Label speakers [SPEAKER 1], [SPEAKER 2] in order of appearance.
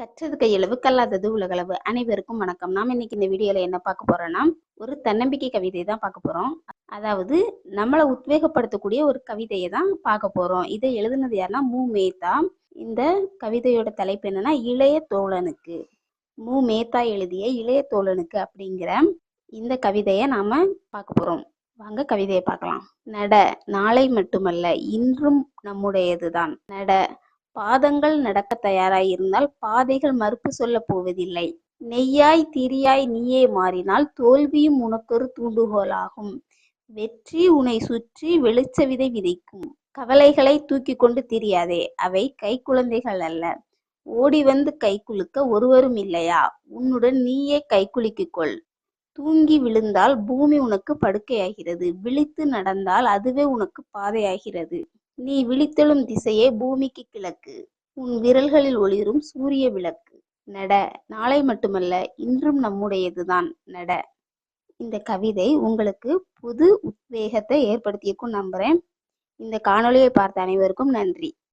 [SPEAKER 1] கற்றது கையளவு கல்லாதது உலகளவு அனைவருக்கும் வணக்கம். நாம் இன்னைக்கு இந்த வீடியோவில் என்ன பார்க்க போறோம்னா ஒரு தன்னம்பிக்கை கவிதை தான் பார்க்க போறோம். அதாவது நம்மளை உத்வேகப்படுத்தக்கூடிய ஒரு கவிதையை தான் பார்க்க போறோம். இதை எழுதுனது யாருன்னா மு. மேத்தா. இந்த கவிதையோட தலைப்பு என்னன்னா இளைய தோழனுக்கு. மு. மேத்தா எழுதிய இளைய தோழனுக்கு அப்படிங்கிற இந்த கவிதையை நாம பார்க்க போறோம். வாங்க கவிதையை பார்க்கலாம். நட நாளை மட்டுமல்ல இன்றும் நம்முடையதுதான். நட பாதங்கள் நடக்க தயாராயிருந்தால் பாதைகள் மறுப்பு சொல்லப் போவதில்லை. நெய்யாய் திரியாய் நீயே மாறினால் தோல்வியும் உனக்கொரு தூண்டுகோலாகும். வெற்றி உன்னை சுற்றி வெளிச்ச விதை விதைக்கும். கவலைகளை தூக்கி கொண்டு திரியாதே அவை கைக்குழந்தைகள் அல்ல. ஓடி வந்து கைக்குலுக்க ஒருவரும் இல்லையா? உன்னுடன் நீயே கைக்குலுக்கிக் கொள். தூங்கி விழுந்தால் பூமி உனக்கு படுக்கையாகிறது. விழித்து நடந்தால் அதுவே உனக்கு பாதையாகிறது. நீ விழித்தெழும் திசையே பூமிக்கு கிழக்கு. உன் விரல்களில் ஒளிரும் சூரிய விளக்கு. நட நாளை மட்டுமல்ல இன்றும் நம்முடையதுதான். நட. இந்த கவிதை உங்களுக்கு புது உத்வேகத்தை ஏற்படுத்தியிருக்கும் நம்புறேன். இந்த காணொளியை பார்த்த அனைவருக்கும் நன்றி.